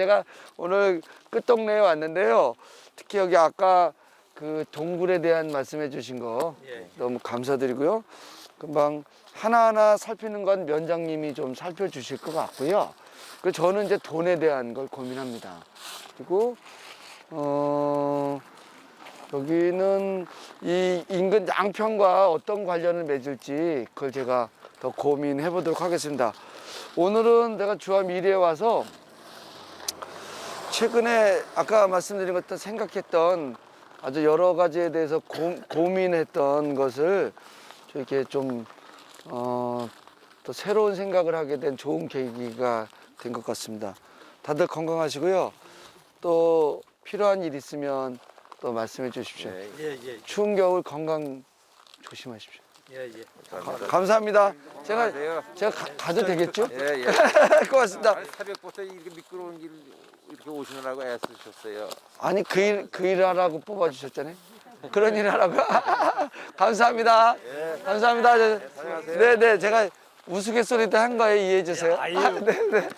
제가 오늘 끝동네에 왔는데요. 특히 여기 아까 그 동굴에 대한 말씀해 주신 거 예. 너무 감사드리고요. 금방 하나하나 살피는 건 면장님이 좀 살펴주실 것 같고요. 그 저는 이제 돈에 대한 걸 고민합니다. 그리고 어 여기는 이 인근 양평과 어떤 관련을 맺을지 그걸 제가 더 고민해 보도록 하겠습니다. 오늘은 내가 주암 미래에 와서 최근에 아까 말씀드린 것도 생각했던 아주 여러 가지에 대해서 고, 고민했던 것을 이렇게 좀 어, 또 새로운 생각을 하게 된 좋은 계기가 된 것 같습니다. 다들 건강하시고요. 또 필요한 일 있으면 또 말씀해 주십시오. 예, 예, 추운 겨울 건강 조심하십시오. 예, 예. 가- 감사합니다. 제가 안녕하세요. 제가 가, 가도 되겠죠? 예, 예. 고맙습니다. 아니, 새벽부터 이렇게 미끄러운 길 이렇게 오시느라고 애쓰셨어요. 아니 그 일 그 일 하라고 뽑아주셨잖아요. 그런 일 하라고. 감사합니다. 감사합니다. 안녕하세요. 네네 제가 우스갯소리도 한 거에 이해해 주세요. 아유. 네네.